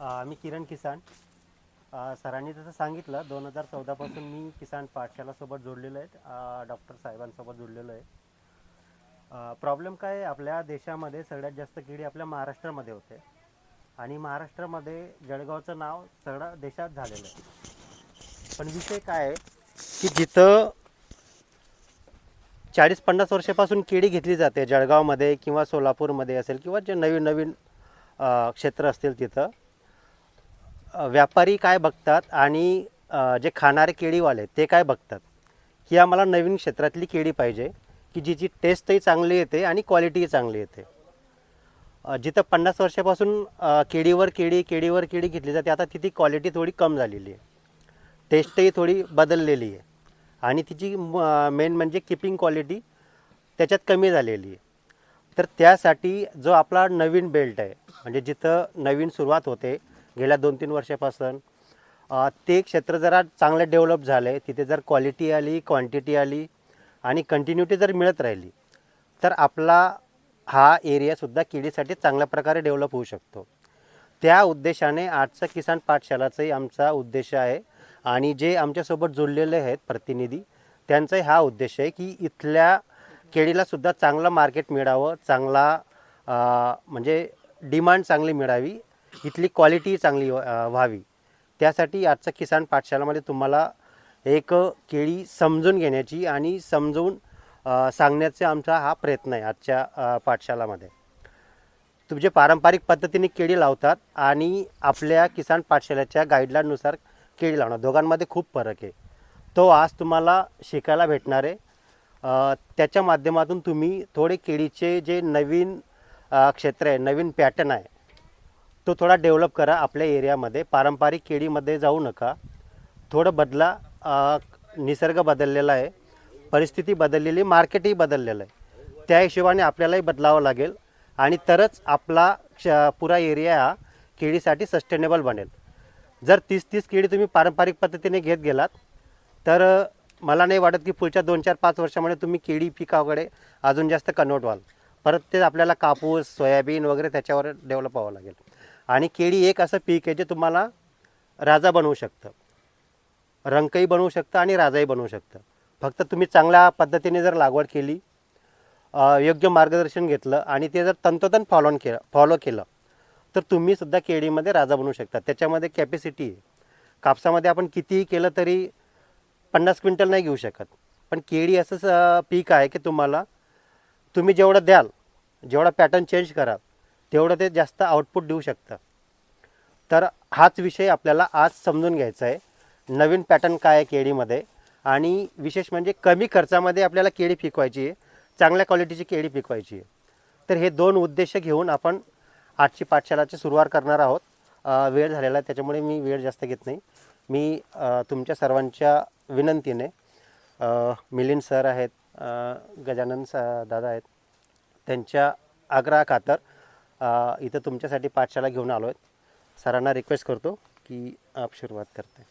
मी किरण किसान. सरांनी जसं सांगितलं दोन हजार चौदापासून मी किसान पाठशालासोबत जोडलेलो आहे. डॉक्टर साहेबांसोबत जोडलेलो आहे. प्रॉब्लेम काय आहे आपल्या देशामध्ये सगळ्यात जास्त किडी आपल्या महाराष्ट्रामध्ये होते. आणि महाराष्ट्रामध्ये जळगावचं नाव सगळं देशात झालेलं आहे. पण विषय काय आहे की जिथं चाळीस पन्नास वर्षापासून केळी घेतली जाते जळगावमध्ये किंवा सोलापूरमध्ये असेल किंवा जे नवीन नवीन क्षेत्र असतील तिथं व्यापारी काय बघतात आणि जे खाणारे केळीवाले ते काय बघतात? की आम्हाला नवीन क्षेत्रातली केळी पाहिजे की जिची टेस्टही चांगली येते आणि क्वालिटीही चांगली येते. जिथं पन्नास वर्षापासून केळीवर केळी केळीवर केळी घेतली जाते आता तिथे क्वालिटी थोडी कम झालेली आहे. टेस्टही थोडी बदललेली आहे. आणि तिची मेन म्हणजे किपिंग क्वालिटी त्याच्यात कमी झालेली आहे. तर त्यासाठी जो आपला नवीन बेल्ट आहे म्हणजे जिथं नवीन सुरुवात होते गेल्या दोन तीन वर्षापासून. ते क्षेत्र जरा चांगलं डेव्हलप झालं आहे तिथे जर क्वालिटी आली क्वांटिटी आली आणि कंटिन्युटी जर मिळत राहिली तर आपला हा एरियासुद्धा केळीसाठी चांगल्या प्रकारे डेव्हलप होऊ शकतो. त्या उद्देशाने आजचं किसान पाठशालाचाही आमचा उद्देश आहे आणि जे आमच्यासोबत जुळलेले आहेत प्रतिनिधी त्यांचाही हा उद्देश आहे की इथल्या केळीलासुद्धा चांगलं मार्केट मिळावं चांगला म्हणजे डिमांड चांगली मिळावी इथली क्वालिटी चांगली व्हावी. त्यासाठी आजचा किसान पाठशालामध्ये तुम्हाला एक केळी समजून घेण्याची आणि समजून सांगण्याचा आमचा हा प्रयत्न आहे आजच्या पाठशालामध्ये तुमचे पारंपरिक पद्धतीने केळी लावतात आणि आपल्या किसान पाठशाळेच्या गाईडलाईननुसार केळी लावणार. दोघांमध्ये खूप फरक आहे. तो आज तुम्हाला शिकायला भेटणार आहे. त्याच्या माध्यमातून तुम्ही थोडे केळीचे जे नवीन क्षेत्र आहे नवीन पॅटर्न आहे तो थोडा डेव्हलप करा आपल्या एरियामध्ये. पारंपरिक केळीमध्ये जाऊ नका. थोडं बदला निसर्ग बदललेला आहे. परिस्थिती बदललेली मार्केटही बदललेलं आहे. त्या हिशोबाने आपल्यालाही बदलावं लागेल आणि तरच आपला श पुरा एरिया हा केळीसाठी सस्टेनेबल बनेल. जर तीस तीस केळी तुम्ही पारंपरिक पद्धतीने घेत गेलात तर मला नाही वाटत की पुढच्या दोन चार पाच वर्षामध्ये तुम्ही केळी पिकाकडे अजून जास्त कन्वर्ट व्हाल. परत ते आपल्याला कापूस सोयाबीन वगैरे त्याच्यावर डेव्हलप व्हावं लागेल. आणि केळी एक असं पीक आहे जे तुम्हाला राजा बनवू शकतं. रंकही बनवू शकतं आणि राजाही बनवू शकतं. फक्त तुम्ही चांगल्या पद्धतीने जर लागवड केली योग्य मार्गदर्शन घेतलं आणि ते जर तंतोतंत फॉलो केलं फॉलो केलं तर तुम्ही सुद्धा केळीमध्ये राजा बनवू शकता. त्याच्यामध्ये कॅपॅसिटी आहे. कापसामध्ये आपण कितीही केलं तरी पन्नास क्विंटल नाही घेऊ शकत. पण केळी असं पीक आहे की तुम्हाला तुम्ही जेवढं द्याल जेवढा पॅटर्न चेंज कराल तेवढं ते जास्त आउटपुट देऊ शकतं. तर हाच विषय आपल्याला आज समजून घ्यायचा आहे. नवीन पॅटर्न काय आहे केळीमध्ये? आणि विशेष म्हणजे कमी खर्चामध्ये आपल्याला केळी पिकवायची आहे. चांगल्या क्वालिटीची केळी पिकवायची आहे. तर हे दोन उद्देश घेऊन आपण आजची पाठशालाची सुरुवात करणार आहोत. वेळ झालेला आहे त्याच्यामुळे मी वेळ जास्त घेत नाही. मी तुमच्या सर्वांच्या विनंतीने मिलिंद सर आहेत गजानन स दादा आहेत त्यांच्या आग्रहाखातर खातर इथं तुमच्यासाठी पाठशाला घेऊन आलो आहेत सरांना रिक्वेस्ट करतो की आप सुरुवात करते